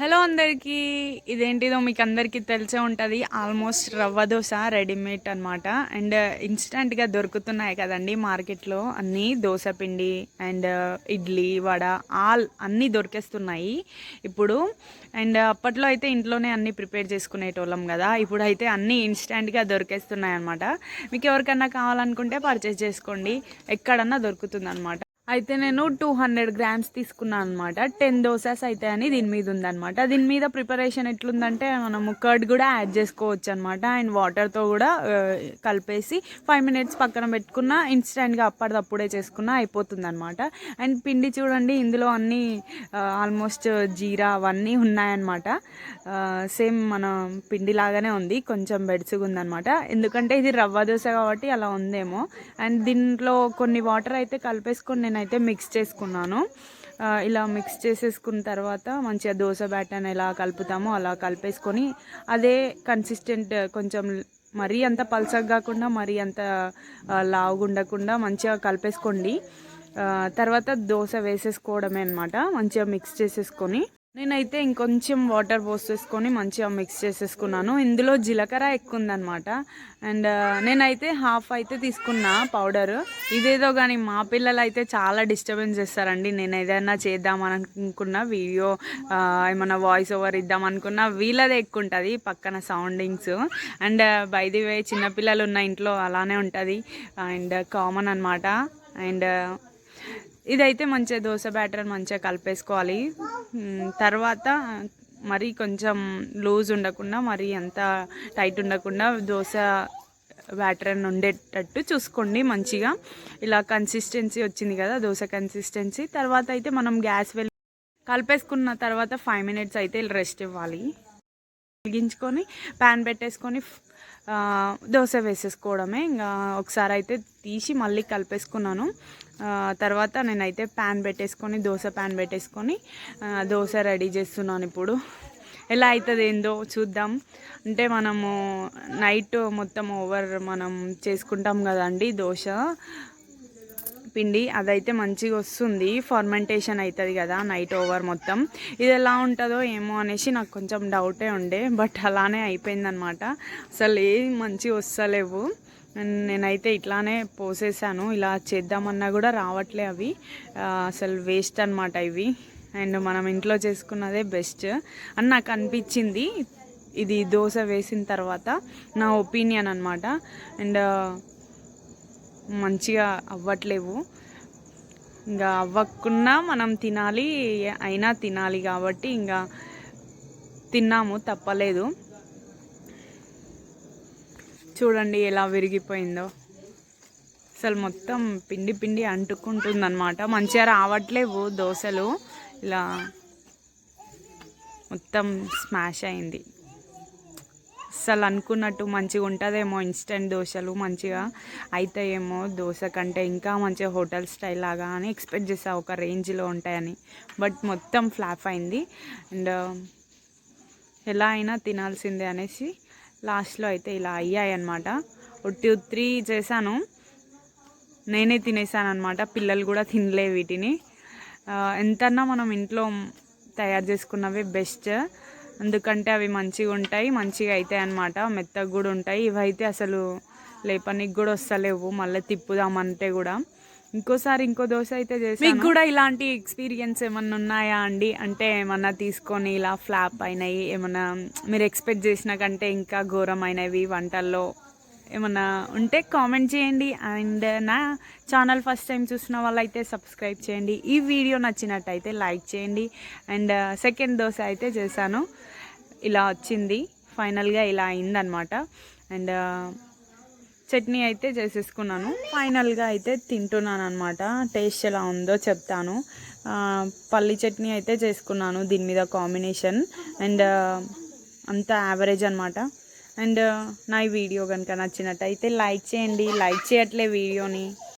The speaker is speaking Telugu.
హలో అందరికీ ఇదేంటిదో మీకు అందరికీ తెలిసే ఉంటుంది. ఆల్మోస్ట్ రవ్వ దోశ రెడీమేడ్ అనమాట అండ్ ఇన్స్టంట్గా దొరుకుతున్నాయి కదండి మార్కెట్లో. అన్నీ దోశ పిండి అండ్ ఇడ్లీ వడ ఆల్ అన్నీ దొరికేస్తున్నాయి ఇప్పుడు. అండ్ అప్పట్లో అయితే ఇంట్లోనే అన్నీ ప్రిపేర్ చేసుకునేటోళ్ళం కదా. ఇప్పుడు అయితే అన్నీ ఇన్స్టంట్గా దొరికేస్తున్నాయి అనమాట మీకు ఎవరికన్నా కావాలనుకుంటే పర్చేస్ చేసుకోండి. ఎక్కడన్నా దొరుకుతుంది అనమాట అయితే నేను టూ హండ్రెడ్ గ్రామ్స్ తీసుకున్నాను అనమాట టెన్ దోసెస్ అయితే అని దీని మీద ఉందన్నమాట. దీని మీద ప్రిపరేషన్ ఎట్లుందంటే మనము కర్డ్ కూడా యాడ్ చేసుకోవచ్చు అనమాట అండ్ వాటర్తో కూడా కలిపేసి ఫైవ్ మినిట్స్ పక్కన పెట్టుకున్న ఇన్స్టెంట్గా అప్పటిదప్పుడే చేసుకున్న అయిపోతుంది అనమాట అండ్ పిండి చూడండి ఇందులో అన్నీ ఆల్మోస్ట్ జీరా అవన్నీ ఉన్నాయన్నమాట. సేమ్ మన పిండి లాగానే ఉంది కొంచెం బెడ్స్గా ఉందన్నమాట. ఎందుకంటే ఇది రవ్వ దోశ కాబట్టి అలా ఉందేమో. అండ్ దీంట్లో కొన్ని వాటర్ అయితే కలిపేసుకొని నేను నేనైతే మిక్స్ చేసుకున్నాను. ఇలా మిక్స్ చేసేసుకున్న తర్వాత మంచిగా దోశ బ్యాటర్ని ఎలా కలుపుతామో అలా కలిపేసుకొని అదే కన్సిస్టెంట్ కొంచెం మరీ అంత పల్చగా కాకుండా మరీ అంత లావుగుండకుండా లావుగా ఉండకుండా మంచిగా కలిపేసుకోండి. తర్వాత దోశ వేసేసుకోవడమే అనమాట మంచిగా మిక్స్ చేసేసుకొని నేనైతే ఇంకొంచెం వాటర్ పోసేసుకొని మంచిగా మిక్స్ చేసేసుకున్నాను. ఇందులో జీలకర్ర ఎక్కువ ఉందన్నమాట అండ్ నేనైతే హాఫ్ అయితే తీసుకున్నా పౌడర్ ఇదేదో కానీ మా పిల్లలు అయితే చాలా డిస్టర్బెన్స్ చేస్తారండి. నేను ఏదైనా చేద్దామని అనుకున్న వీడియో ఏమైనా ఏమన్నా వాయిస్ ఓవర్ ఇద్దాం అనుకున్నా వీళ్ళదే ఎక్కువ ఉంటుంది పక్కన surroundings and by the way చిన్నపిల్లలు ఉన్న ఇంట్లో అలానే ఉంటుంది. అండ్ కామన్ అనమాట అండ్ ఇదైతే మంచిగా దోశ బ్యాటర్ మంచిగా కలిపేసుకోవాలి. తర్వాత మరి కొంచెం లూజ్ ఉండకుండా మరి అంత టైట్ ఉండకుండా దోశ బ్యాటర్ అని ఉండేటట్టు చూసుకోండి మంచిగా. ఇలా కన్సిస్టెన్సీ వచ్చింది కదా దోశ కన్సిస్టెన్సీ తర్వాత అయితే మనం గ్యాస్ వెళ్ళి కలిపేసుకున్న తర్వాత ఫైవ్ మినిట్స్ అయితే రెస్ట్ ఇవ్వాలి. వెలిగించుకొని ప్యాన్ పెట్టేసుకొని దోశ వేసేసుకోవడమే. ఇంకా ఒకసారి అయితే తీసి మళ్ళీ కలిపేసుకున్నాను. తర్వాత నేనైతే ప్యాన్ పెట్టేసుకొని దోశ ప్యాన్ పెట్టేసుకొని దోశ రెడీ చేస్తున్నాను ఇప్పుడు. ఎలా అవుతుంది ఏందో చూద్దాం. అంటే మనము నైట్ మొత్తం ఓవర్ మనం చేసుకుంటాం కదండి దోశ. పిండి అదైతే మంచిగా వస్తుంది ఫర్మెంటేషన్ అవుతుంది కదా నైట్ ఓవర్ మొత్తం. ఇది ఎలా ఉంటుందో ఏమో అనేసి నాకు కొంచెం డౌటే ఉండే బట్ అలానే అయిపోయిందనమాట అసలు ఏం మంచిగా వస్తలేవు అండ్ నేనైతే ఇట్లానే పోసేసాను. ఇలా చేద్దామన్నా కూడా రావట్లే అవి. అసలు వేస్ట్ అనమాట ఇవి. అండ్ మనం ఇంట్లో చేసుకున్నదే బెస్ట్ అని నాకు అనిపించింది. ఇది దోశ వేసిన తర్వాత నా ఒపీనియన్ అనమాట అండ్ మంచిగా అవ్వట్లేవు. ఇంకా అవ్వకున్నా మనం తినాలి అయినా తినాలి కాబట్టి ఇంకా తిన్నాము తప్పలేదు. చూడండి ఎలా విరిగిపోయిందో. అసలు మొత్తం పిండి పిండి అంటుకుంటుందన్నమాట. మంచిగా రావట్లేవు దోశలు. ఇలా మొత్తం స్మాష్ అయింది. అస్సలు అనుకున్నట్టు మంచిగా ఉంటుందేమో ఇన్స్టెంట్ దోశలు మంచిగా అవుతాయేమో దోశ కంటే ఇంకా మంచిగా హోటల్ స్టైల్ లాగా అని ఎక్స్పెక్ట్ చేసా ఒక రేంజ్లో ఉంటాయని. బట్ మొత్తం ఫ్లాప్ అయింది. అండ్ uh, ఎలా అయినా తినాల్సిందే అనేసి లాస్ట్లో అయితే ఇలా అయ్యాయి అనమాట టూ త్రీ చేశాను. నేనే తినేసాను అనమాట పిల్లలు కూడా తినలే వీటిని. Uh, ఎంతన్నా మనం ఇంట్లో తయారు చేసుకున్నవే బెస్ట్ ఎందుకంటే అవి మంచిగా ఉంటాయి మంచిగా అవుతాయి అన్నమాట. మెత్తగా కూడా ఉంటాయి. ఇవైతే అసలు లేపనికి కూడా వస్తలేవు. మళ్ళీ తిప్పుదామంటే కూడా. ఇంకోసారి ఇంకో దోశ అయితే చేసి మీకు కూడా ఇలాంటి ఎక్స్పీరియన్స్ ఏమన్నా ఉన్నాయా అండి? అంటే ఏమన్నా తీసుకొని ఇలా ఫ్లాప్ అయినాయి ఏమన్నా మీరు ఎక్స్పెక్ట్ చేసిన కంటే ఇంకా ఘోరమైనవి వంటల్లో ఏమన్నా ఉంటే కామెంట్ చేయండి. అండ్ నా ఛానల్ ఫస్ట్ టైం చూసిన వాళ్ళైతే సబ్స్క్రైబ్ చేయండి. ఈ వీడియో నచ్చినట్టయితే లైక్ చేయండి. అండ్ uh, సెకండ్ దోశ అయితే చేశాను. ఇలా వచ్చింది. ఫైనల్గా ఇలా అయిందనమాట అండ్ uh, చట్నీ అయితే చేసేసుకున్నాను. ఫైనల్గా అయితే తింటున్నాను అనమాట టేస్ట్ ఎలా ఉందో చెప్తాను. పల్లి చట్నీ అయితే చేసుకున్నాను దీని మీద కాంబినేషన్ అండ్ uh, అంత యావరేజ్ అనమాట అండ్ నా ఈ వీడియో కనుక నచ్చినట్టయితే లైక్ చేయండి. లైక్ చేయట్లే వీడియోని.